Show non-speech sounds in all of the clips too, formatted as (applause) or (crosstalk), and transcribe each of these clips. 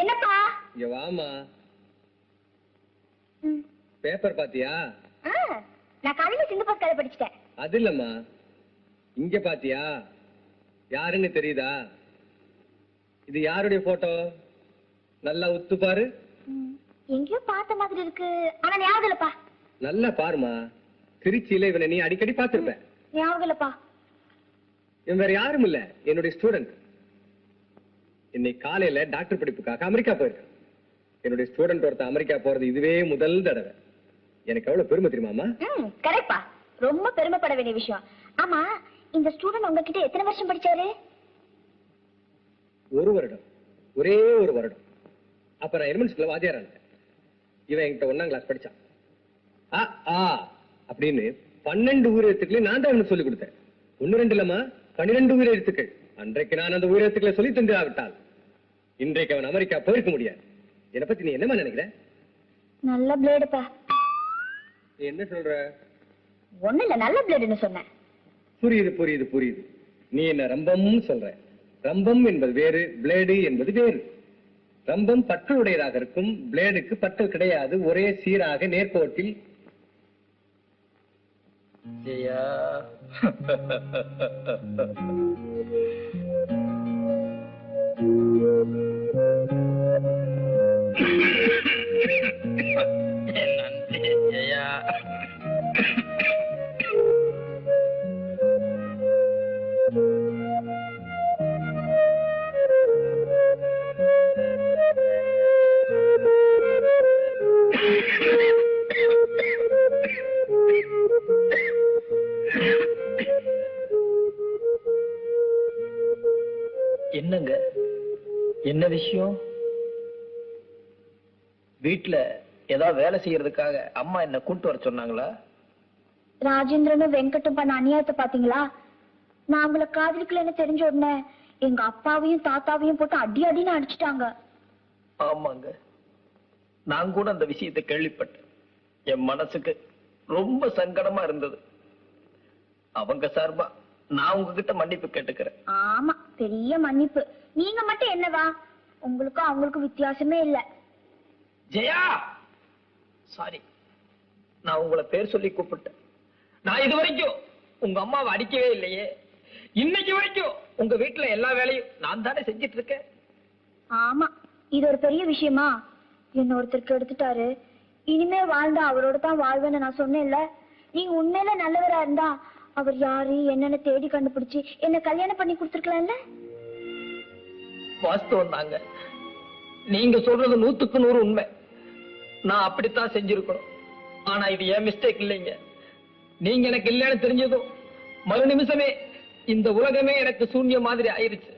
என்னப்பா? இங்க வாமா. பேப்பர் பாத்தியா? நான் காலையில கதை படிச்சிட்டேன். அது இல்லம்மா. இங்க பாத்தியா? யாருன்னு தெரியுதா? இது யாருடைய போட்டோ? நல்லா உத்து பாரு. எங்கேயோ பார்த்த மாதிரி இருக்கு. ஆனா ஞாபகம் இல்லப்பா. நல்லா பாருமா திருச்சியில இவனை நீ அடிக்கடி பார்த்திருப்ப. ஞாபகம் இல்லப்பா. இவன் வேற யாரும் இல்ல. என்னுடைய ஸ்டூடெண்ட் இன்னைக்கு காலையில டாக்டர் படிப்புக்காக அமெரிக்கா போயிருக்கேன். என்னுடைய ஸ்டூடெண்ட் ஒருத்தன் அமெரிக்கா போறது இதுவே முதல் தடவை. எனக்கு எவ்வளவு பெருமை தெரியுமாமா ம் கரெக்ட்பா. ரொம்ப பெருமைப்பட வேண்டிய விஷயம். ஆமா இந்த ஸ்டூடெண்ட் உங்ககிட்ட எத்தனை வருஷம் படிச்சாரு? ஒரு வருடம். ஒரே ஒரு வருடம். அப்ப நான் எலிமெண்ட் ஸ்கூல்ல வாத்தியாரா இருந்தேன். இவன் என்கிட்ட ஒன்னாம் கிளாஸ் படிச்சான். ஆ ஆ அப்படின்னு பன்னெண்டு உயிரெழுத்துக்களை நான் தான் சொல்லிக் கொடுத்தேன். ஒண்ணு ரெண்டு இல்லம்மா? பன்னிரெண்டு உயிரெழுத்துக்கள். அன்றைக்கு நான் அந்த உயிரெழுத்துக்களை சொல்லி தந்திராவிட்டால் இன்றைக்கு அவன் அமெரிக்கா போயிருக்க முடியாது. என்னை பத்தி நீ என்னமா நினைக்கிற? நல்ல பிளேடுப்பா. என்ன சொல்ற? ஒண்ணு இல்ல நல்ல பிளேடுன்னு சொன்னேன் புரியுது புரியுது புரியுது. நீ என்ன ரம்பம்னு சொல்ற. ரம்பம் என்பது வேறு பிளேடு என்பது வேறு. ரம்பம் பற்கள் உடையதாக இருக்கும் பிளேடுக்கு பற்கள் கிடையாது ஒரே சீராக நேர்கோட்டில் ஜெயா நன்றி (laughs) வீட்ல ஏதாவது வேலை செய்யறதுக்காக அம்மா என்ன கூட்டு வர சொன்னாங்களா? ராஜேந்திரனும் வெங்கட்டும் பண்ண அநியாயத்தை பாத்தீங்களா நான் அவங்கள காதலிக்கலன்னு தெரிஞ்ச உடனே எங்க அப்பாவையும் தாத்தாவையும் போட்டு அடி அடின்னு அடிச்சிட்டாங்க. ஆமாங்க. நான் கூட அந்த விஷயத்தை கேள்விப்பட்டேன். என் மனசுக்கு ரொம்ப சங்கடமா இருந்தது. அவங்க சார்பா நான் உங்ககிட்ட மன்னிப்பு கேட்டுக்கிறேன். ஆமா பெரிய மன்னிப்பு. நீங்க மட்டும் என்னவா? உங்களுக்கும் அவங்களுக்கும் வித்தியாசமே இல்ல. ஜெயா! சாரி நான் உங்களை பேர் சொல்லி கூப்பிட்டேன். நான் இது வரைக்கும் உங்க அம்மாவை அடிக்கவே இல்லையே. இன்னைக்கு வரைக்கும் உங்க வீட்டுல எல்லா வேலையும் நான் தானே செஞ்சிட்டு இருக்கேன். ஆமா. இது ஒரு பெரிய விஷயமா? என்ன ஒருத்தருக்கு எடுத்துட்டாரு. இனிமே வாழ்ந்தா அவரோட தான் வாழ்வேன்னு நான் சொன்னேன்ல. நீங்க உண்மையில நல்லவரா இருந்தா அவர் யாரு என்னன்னு தேடி கண்டுபிடிச்சு என்ன கல்யாணம் பண்ணி கொடுத்துருக்கலாம்ல? வாஸ்தவம் தாங்க. நீங்க சொல்றது நூத்துக்கு நூறு உண்மை. நான் அப்படித்தான் செஞ்சிருக்கணும். ஆனா இது என் மிஸ்டேக் இல்லைங்க. நீங்க எனக்கு இல்லைன்னு தெரிஞ்சதும் மறு நிமிஷமே இந்த உலகமே எனக்கு சூன்ய மாதிரி ஆயிருச்சு.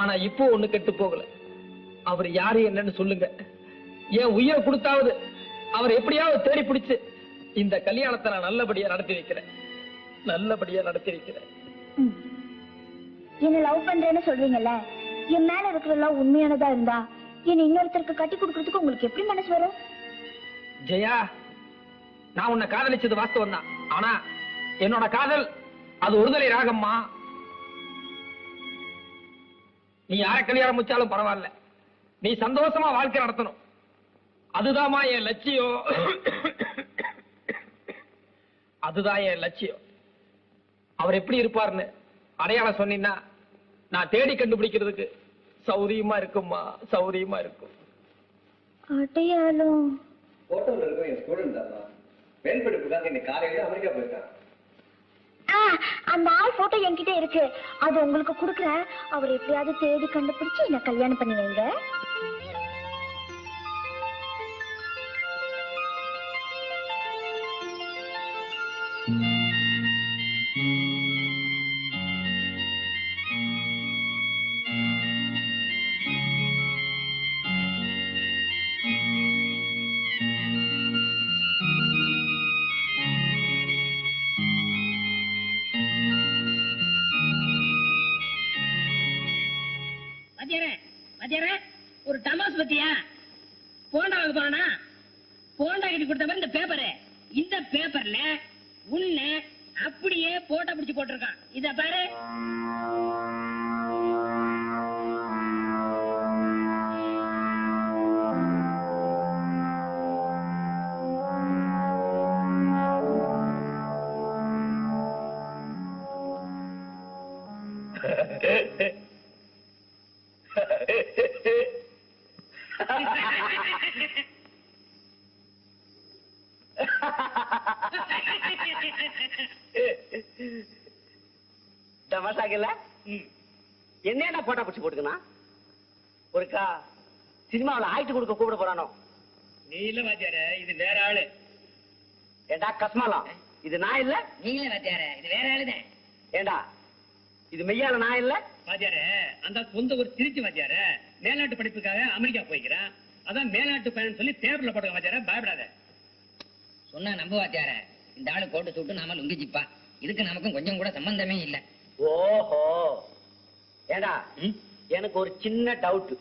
ஆனா இப்போ ஒண்ணு கெட்டு போகல. அவர் யாரு என்னன்னு சொல்லுங்க. என் உயிரை கொடுத்தாவது அவர் எப்படியாவது தேடி பிடிச்சு இந்த கல்யாணத்தை நான் நல்லபடியா நடத்தி வைக்கிறேன். நல்லபடியா நடத்தி வைக்கிறேன். என்ன லவ் பண்றேன்னு சொல்றீங்கல்ல? என் மேல இருக்கிற லவ் உண்மையானதா இருந்தா என்ன இன்னொருத்தருக்கு கட்டி கொடுக்கறதுக்கு உங்களுக்கு எப்படி மனசு வரும்? ஜெயா நான் உன்னை காதலிச்சது வாஸ்தவம் தான் ஆனா என்னோட காதல் அது ஒருதலை ராகம்மா. நீ யார கல்யாணம் முடிச்சாலும் பரவாயில்ல. நீ சந்தோஷமா வாழ்க்கை நடத்தணும். அதுதான்மா என் லட்சியம். அதுதான் என் லட்சியம். அவர் எப்படி இருப்பாருன்னு அடையாளம் சொன்னீங்கன்னா நான் தேடி கண்டுபிடிக்கிறதுக்கு சௌரியமா இருக்கும்மா சௌரியமா இருக்கும். அடையாளம். போட்டோல இருக்கிற என் ஸ்டூடெண்ட் தான் மேல் படிப்புக்காக இன்னைக்கு காலையில அமெரிக்கா ஆ, அந்த ஆள் போட்டோ என்கிட்ட இருக்கு. அது உங்களுக்கு கொடுக்குறேன். அவர் எப்படியாவது தேடி கண்டுபிடிச்சு என்ன கல்யாணம் பண்ணி வைங்க. மத்தியார ஒரு டமாஸ் பத்தியா? போண்டா வாங்க போனா போண்டா கட்டி கொடுத்த மாதிரி இந்த பேப்பரு. இந்த பேப்பர்ல உன்னை அப்படியே போட்டோ பிடிச்சு போட்டிருக்கான். இத பாரு. Hey, (laughs) hey. தமாஷாக்கல என்ன போட்டா பிடிச்சி போட்டுக்கணும் ஒருக்கா சினிமாவுல ஆயிட்டு கொடுக்க கூப்பிட போறானோ? நீ இல்ல வாத்தியார இது வேற ஆளு. ஏண்டா கஸ்மாலம் இது நான் இல்ல? நீங்களே வாத்தியார இது வேற ஆளுதான் ஏண்டா இது மெய்யால நான் இல்ல. வாத்தியார அந்த சொந்த ஒரு திருச்சி வாத்தியார மேல்நாட்டு படிப்புக்காக அமெரிக்கா போய்க்கிறான். அதான் மேல்நாட்டு பயணம் சொல்லி பேப்பர்ல போட்டுக்க வாத்தியார பயப்படாத. சொன்னா நம்ப வாத்தியார இந்த ஆளு கோட்டு சூட்டு நாம லுங்கி ஜிப்பா இதுக்கு நமக்கும் கொஞ்சம் கூட சம்பந்தமே இல்ல. ஓஹோ. ஏண்டா எனக்கு ஒரு சின்ன டவுட்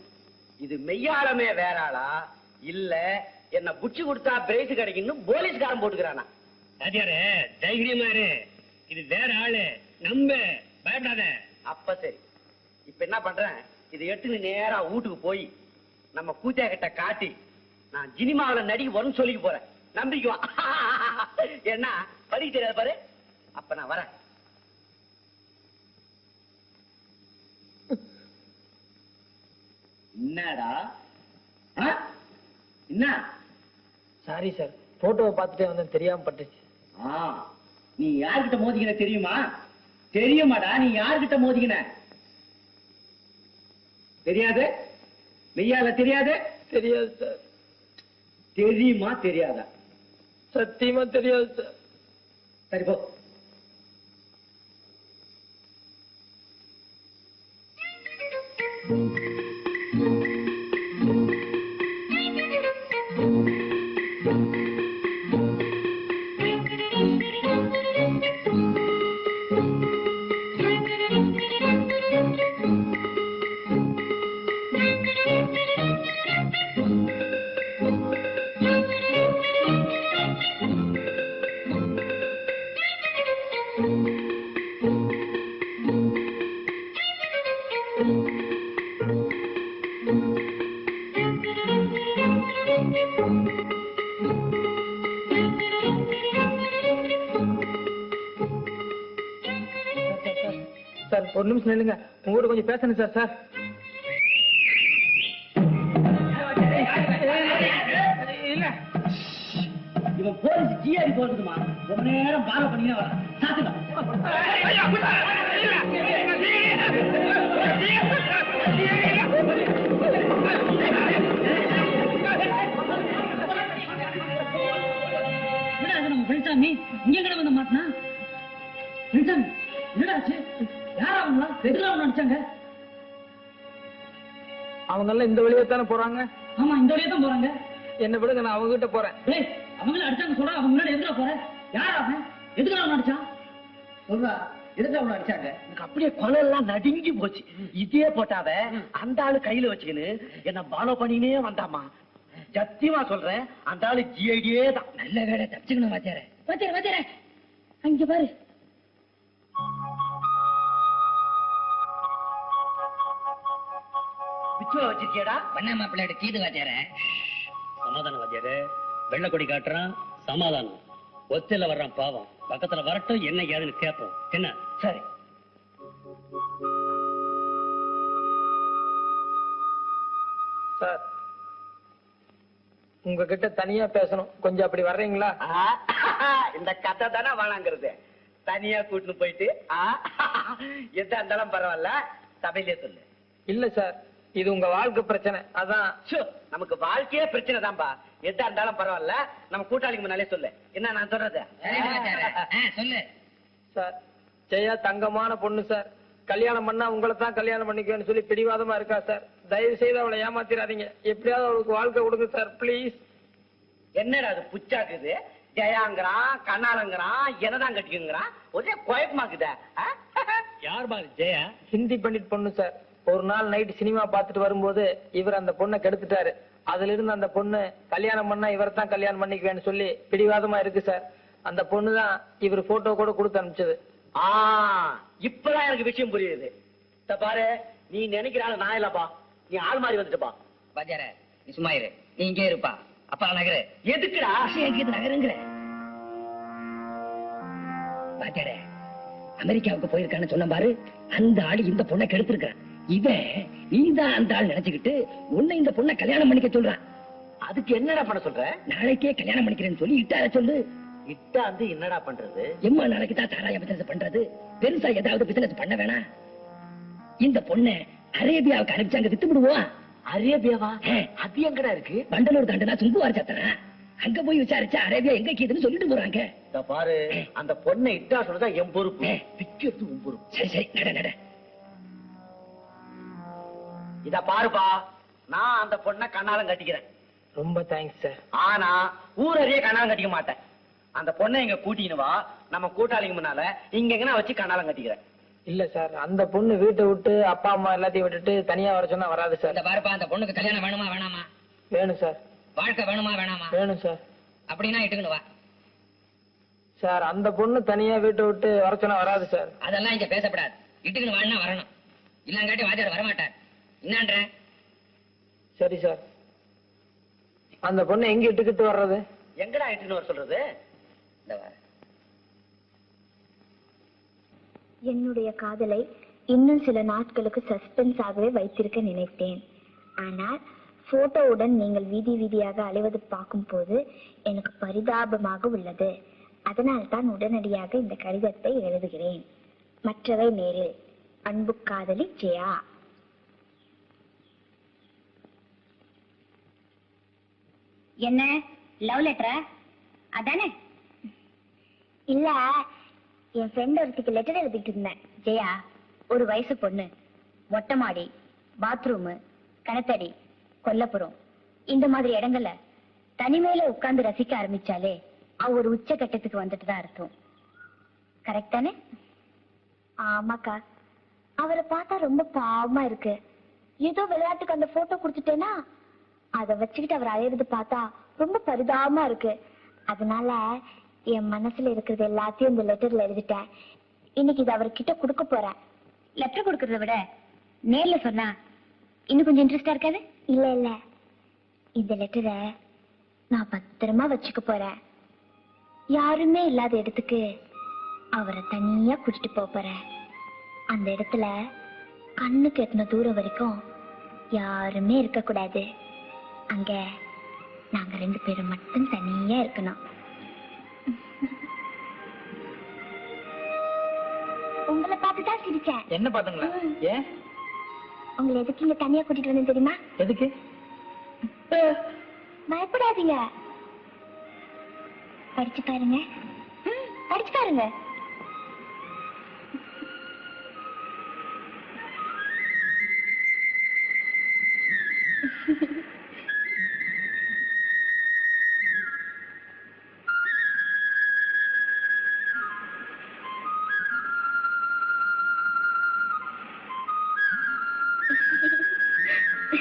இது மெய்யாளமே வேற ஆளா? இல்ல என்ன புடிச்சு கொடுத்தா பிரைஸ் கிடைக்குன்னு போலீஸ்காரன் போட்டுக்கிறானா? வாத்தியார தைரியமா இரு. இது வேற ஆளு நம்ப பயப்படாத. அப்ப சரி. இப்ப என்ன பண்றேன்? இதை எடுத்து நேரா வீட்டுக்கு போய் நம்ம கூத்தியா கிட்ட காட்டி நான் சினிமாவுல நடிக்க வரும்னு சொல்லிக்க போறேன். நம்பிக்குவான். (laughs) என்ன? படிக்க தெரியாது பாரு. அப்ப நான் வரேன். என்னடா? என்ன? சாரி சார் போட்டோவை பார்த்துட்டே வந்தேன் தெரியாம பட்டுச்சு. நீ யார்கிட்ட மோதிக்கின தெரியுமா? தெரியுமாடா நீ யார்கிட்ட மோதிக்கின? தெரியாது? மெய்யால தெரியாது? தெரியாது சார். தெரியுமா தெரியாதா? சத்தியமா தெரியாது சார். சரி போ. சார் ஒரு நிமிஷம் இல்லைங்க உங்க கொஞ்சம் பேசணும் சார் சார். இவன் போலீஸ் ஜிஆரி போறதுமா ரொம்ப நேரம் பாலோ பண்ணினே வர சாத்துங்க. நம்ம பிரிசாமி இங்க கடை வந்து மாட்டினா? பிரிசாமி என்னடாச்சு யாரா அவங்க நினைச்சாங்க. அவங்க எல்லாம் இந்த வழியா தானே போறாங்க? ஆமா இந்த வழியா தான் போறாங்க. என்ன விடுங்க நான் அவங்க கிட்ட போறேன். டேய் அவங்கள அடிச்சாங்க சொல்றா அவங்க முன்னாடி எதுல போற? யார் அவன்? எதுக்கு அவன் அடிச்சான்? சொல்றா எதுக்கு அவனை அடிச்சாங்க? எனக்கு அப்படியே கொலை எல்லாம் நடுங்கி போச்சு. இதே போட்டாவ அந்த ஆளு கையில வச்சுக்கின்னு என்ன பாலோ பண்ணினே வந்தாமா சத்தியமா சொல்றேன் அந்த ஆளு ஜிஐடியே தான். நல்ல வேலை தப்பிச்சுக்கணும் வாத்தியார. வாத்தியார வாத்தியார. அங்க பாரு. பிச்சுவ வச்சிருக்கியடா பண்ண மாப்பிள்ளையோட கீது வாத்தியார. சமாதானம் வாத்தியாரு. வெள்ளக்கொடி காட்டுறான் சமாதானம். ஒத்தையில வர்றான் பாவம். பக்கத்துல வரட்டும் என்ன ஏதுன்னு கேட்போம். என்ன? சரி. சார் உங்ககிட்ட தனியா பேசணும். கொஞ்சம் அப்படி வர்றீங்களா? இந்த கதை தானே வேணாங்கிறது. தனியா கூட்டின்னு போயிட்டு ஆ, எதா இருந்தாலும் பரவாயில்ல. சபையிலே சொல்லு. இல்ல சார். இது உங்க வாழ்க்கை பிரச்சனை. அதான். ச்சோ, நமக்கு வாழ்க்கையே பிரச்சனை தான்பா. எதா இருந்தாலும் பரவாயில்ல. நம்ம கூட்டாளிக்கு முன்னாலே சொல்லு. என்ன நான் சொல்றது? சொல்லு. சார் ஜெயா தங்கமான பொண்ணு சார். கல்யாணம் பண்ணா உங்களை தான் கல்யாணம் பண்ணிக்குவேன்னு சொல்லி பிடிவாதமா இருக்கா சார்? தயவு செய்து அவளை ஏமாத்திராதீங்க. எப்படியாவது அவளுக்கு வாழ்க்கை கொடுங்க சார். ப்ளீஸ். என்னடா அது புச்சாக்குது? ஜெயாங்கிறான் கண்ணாலங்கிறான் என்னதான் கட்டிக்குங்கிறான்? ஒரே குழப்பமாக்குதே? யார் பாரு ஜெயா? ஹிந்தி பண்டிட் பொண்ணு சார். ஒரு நாள் நைட் சினிமா பார்த்துட்டு வரும்போது இவர் அந்த பொண்ணை கெடுத்துட்டாரு. அதுல இருந்து அந்த பொண்ணு கல்யாணம் பண்ணா இவரை தான் கல்யாணம் பண்ணிக்குவேன்னு சொல்லி பிடிவாதமா இருக்கு சார் அந்த பொண்ணு தான் இவர் போட்டோ கூட கொடுத்து அனுப்பிச்சது. ஆ இப்பதான் எனக்கு விஷயம் புரியுது. இத பாரு நீ நினைக்கிற ஆளு நான் இல்லப்பா. நீ ஆள் மாதிரி வந்துட்டுப்பா வாத்தியார நீ சும்மா இரு. நீ இங்கே இருப்பா. அப்பா நகரு. எதுக்குடா? எங்கேயும் நகருங்கிற. வாத்தியார அமெரிக்காவுக்கு போயிருக்கான்னு சொன்ன பாரு அந்த ஆளு இந்த பொண்ணை கெடுத்திருக்கான் இவன் நீதான் அந்த ஆள் நினைச்சுக்கிட்டு உன்னை இந்த பொண்ணை கல்யாணம் பண்ணிக்க சொல்றான். அதுக்கு என்னடா பண்ண சொல்ற? நாளைக்கே கல்யாணம் பண்ணிக்கிறேன்னு சொல்லி இட்டார சொல்லு. இட்டாந்து என்னடா பண்றது? எம்மா நாளைக்கு தான் சாராய பிசினஸ் பண்றது. பெருசா ஏதாவது பிசினஸ் பண்ண வேணாம் இந்த பொண்ணை அரேபியாவுக்கு அனுப்பிச்சு அங்க வித்து விடுவோம். அரேபியாவா. அது எங்கடா இருக்கு? வண்டலூர் தாண்டனா சுங்குவார் சத்தனா. அங்க போய் விசாரிச்சா அரேபியா எங்க கீதுன்னு சொல்லிட்டு போறாங்க. பாரு அந்த பொண்ணை இட்டா சொல்றதா என் பொறுப்பு. விக்கிறது உன் பொறுப்பு. சரி சரி நட நட. இத பாருப்பா நான் அந்த பொண்ணை கண்ணாலம் கட்டிக்கிறேன். ரொம்ப தேங்க்ஸ் சார் ஆனா ஊரறிய கண்ணாலம் கட்டிக்க மாட்டேன். அந்த பொண்ணை இங்க கூட்டின்னு வா நம்ம கூட்டாளிங்க முன்னால இங்க எங்கனா வச்சு கண்ணாலம் கட்டிக்கிறேன். இல்ல சார் அந்த பொண்ணு வீட்டை விட்டு அப்பா அம்மா எல்லாத்தையும் விட்டுட்டு தனியா வர சொன்னா வராது சார் இந்த பாருப்பா அந்த பொண்ணுக்கு கல்யாணம் வேணுமா வேணாமா? வேணும் சார் வாழ்க்கை வேணுமா வேணாமா? வேணும் சார் அப்படின்னா இட்டுக்கணும் வா. சார் அந்த பொண்ணு தனியா வீட்டை விட்டு வர சொன்னா வராது சார் அதெல்லாம் இங்க பேசப்படாது. இட்டுக்கணும் வான்னா வரணும். இல்லங்காட்டி வாத்தியார் வரமாட்டார். என்னன்ற? சரி சார் அந்த பொண்ணு எங்க இட்டுக்கிட்டு வர்றது? எங்கடா இட்டுன்னு வர சொல்றது? இந்த என்னுடைய காதலை இன்னும் சில நாட்களுக்கு சஸ்பென்ஸாகவே வைத்திருக்க நினைத்தேன். ஆனால் போட்டோவுடன் நீங்கள் வீதி வீதியாக அலைவது பார்க்கும்போது எனக்கு பரிதாபமாக உள்ளது. அதனால் தான் உடனடியாக இந்த கடிதத்தை எழுதுகிறேன். மற்றவை நேரில். அன்பு காதலி ஜெயா. என்ன? லவ் லெட்டரா அதானே? இல்ல என் ஃப்ரெண்ட் ஒருத்திக்கு லெட்டர் எழுதிட்டு இருந்தேன் ஜெயா ஒரு வயசு பொண்ணு. மொட்டை மாடி பாத்ரூமு கணத்தடி கொல்லப்புறம். இந்த மாதிரி இடங்கள்ல தனிமையில உட்கார்ந்து ரசிக்க ஆரம்பிச்சாலே அவ ஒரு உச்சகட்டத்துக்கு வந்துட்டு தான் அர்த்தம். கரெக்ட் தானே? ஆமாக்கா. அவரை பார்த்தா ரொம்ப பாவமா இருக்கு. ஏதோ விளையாட்டுக்கு அந்த போட்டோ கொடுத்துட்டேனா அதை வச்சுக்கிட்டு அவர் அழையிறது பார்த்தா ரொம்ப பரிதாபமா இருக்கு. அதனால என் மனசுல இருக்கிறது எல்லாத்தையும் இந்த லெட்டர்ல எழுதிட்டேன். இன்னைக்கு இது அவர்கிட்ட கொடுக்க போறேன். லெட்டர் கொடுக்கறத விட நேர்ல சொன்னா இன்னும் கொஞ்சம் இன்ட்ரெஸ்டா இருக்காது? இல்ல இல்ல. இந்த லெட்டரை நான் பத்திரமா வச்சுக்க போறேன். யாருமே இல்லாத இடத்துக்கு அவரை தனியா கூட்டிட்டு போக போறேன். அந்த இடத்துல கண்ணுக்கு எத்தனை தூரம் வரைக்கும் யாருமே இருக்க கூடாது. அங்க நாங்க ரெண்டு பேரும் மட்டும் தனியா இருக்கணும். உங்களை பார்த்து தான் சிரிச்சேன். என்ன பாத்துங்களா ஏன்? உங்களை எதுக்கு இங்க தனியா கூட்டிட்டு வந்தேன் தெரியுமா? எதுக்கு? பயப்படாதீங்க. படிச்சு பாருங்க. படிச்சு பாருங்க.